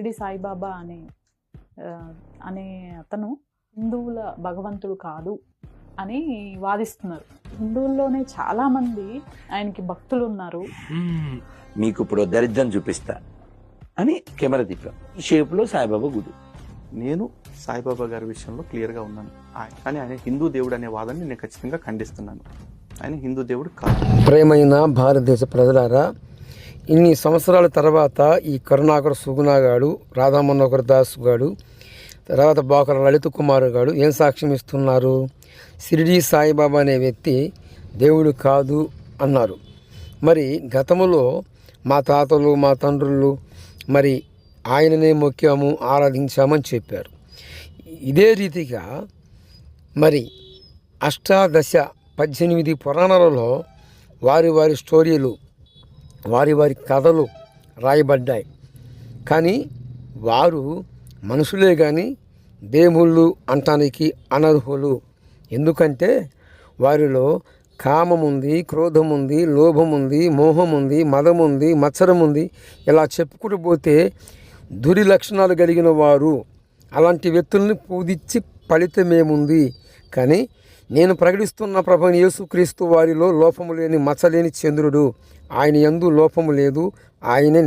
షిరిడి సాయిబాబా అనే అనే అతను హిందువుల భగవంతుడు కాదు అని వాదిస్తున్నారు. హిందువుల్లోనే చాలా మంది ఆయనకి భక్తులు ఉన్నారు. మీకు ఇప్పుడు దరిద్రం చూపిస్తా అని కెమెరా తిప్పాం. ఈ షేప్లో సాయిబాబా గుడి. నేను సాయిబాబా గారి విషయంలో క్లియర్గా ఉన్నాను. ఆయన- కానీ ఆయన హిందూ దేవుడు అనే వాదాన్ని నేను ఖచ్చితంగా ఖండిస్తున్నాను. ఆయన హిందూ దేవుడు కాదు. ప్రేమైన భారతదేశ ప్రజలారా ఇన్ని సంవత్సరాల తర్వాత ఈ కరుణాకర్ సుగుణాగాడు రాధా మనోహర్ దాస్ గాడు తర్వాత బాకర లలిత కుమార్ గాడు ఏం సాక్ష్యం ఇస్తున్నారు? షిరిడి సాయిబాబా అనే వ్యక్తి దేవుడు కాదు అన్నారు. మరి గతంలో మా తాతలు మా తండ్రులు మరి ఆయననే మొక్కాము ఆరాధించామని చెప్పారు. ఇదే రీతిగా మరి అష్టాదశ పద్దెనిమిది పురాణాలలో వారి వారి స్టోరీలు వారి వారి కథలు రాయబడ్డాయి. కానీ వారు మనుషులే కానీ దేవుళ్ళు అంటానికి అనర్హులు. ఎందుకంటే వారిలో కామం ఉంది క్రోధం ఉంది లోభం ఉంది మోహం ఉంది మదం ఉంది మత్సరం ఉంది ఇలా చెప్పుకుంటూ పోతే దురి లక్షణాలు కలిగిన వారు. అలాంటి వ్యక్తుల్ని పూజించి ఫలితమేముంది? కానీ నేను ప్రకటిస్తున్న ప్రభు యేసుక్రీస్తు వారిలో లోపము లేని మచ్చలేని చంద్రుడు. ఆయన యందు లోపము లేదు. ఆయనే